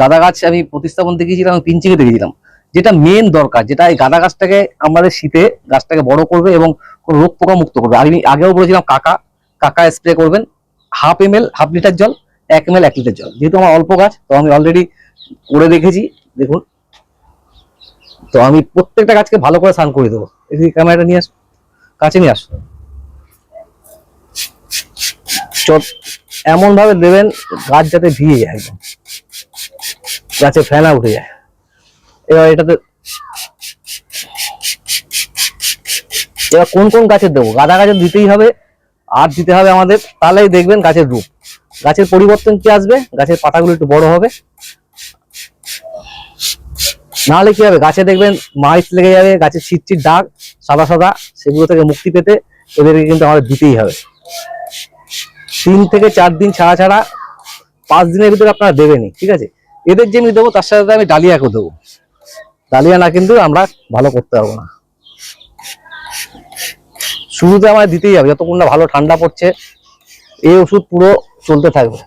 গাঁদা গাছ আমি প্রতিস্থাপন দেখিয়েছিলাম, আমি পিঞ্চিকে দেখেছিলাম। যেটা মেন দরকার, যেটা এই গাঁদা গাছটাকে আমাদের শীতে গাছটাকে বড় করবে এবং রোগ পোকা মুক্ত করবে আমি আগেও বলেছিলাম, কাকা কাকা স্প্রে করবেন half M L half litre জল, এক এম এল এক লিটার জল। যেহেতু আমার অল্প গাছ, তো আমি অলরেডি করে রেখেছি দেখুন। তো আমি প্রত্যেকটা গাছকে ভালো করে স্নান করে দেবো। এদিকে ক্যামেরাটা নিয়ে আসো কাছে নিয়ে আসো। চট এমন ভাবে দেবেন গাছ যাতে ভিজে যায় গাছে ফেনা উঠে যায়। এবার এটাতে এবার কোন কোন গাছের দেবো? গাঁদা গাছের দিতেই হবে, আর দিতে হবে আমাদের, তাহলেই দেখবেন গাছের রূপ। গাছের পরিবর্তন কি আসবে? গাছের পাতাগুলো একটু বড় হবে। নাহলে কি হবে? গাছে দেখবেন মাইট লেগে যাবে গাছের ছিটছিট দাগ, সাদা সাদা, সেগুলো থেকে মুক্তি পেতে এদেরকে কিন্তু আমাদের দিতেই হবে। তিন থেকে চার দিন ছাড়া ছাড়া পাঁচ দিনের ভিতরে আপনারা দেবেনি ঠিক আছে? এদের যে আমি দেবো, তার সাথে আমি ডালিয়াকেও দেবো। ডালিয়া না কিন্তু আমরা ভালো করতে পারব না। শুরুতে আমায় দিতেই হবে, যতক্ষণ না ভালো ঠান্ডা পড়ছে, এই ওষুধ পুরো চলতে থাকবে।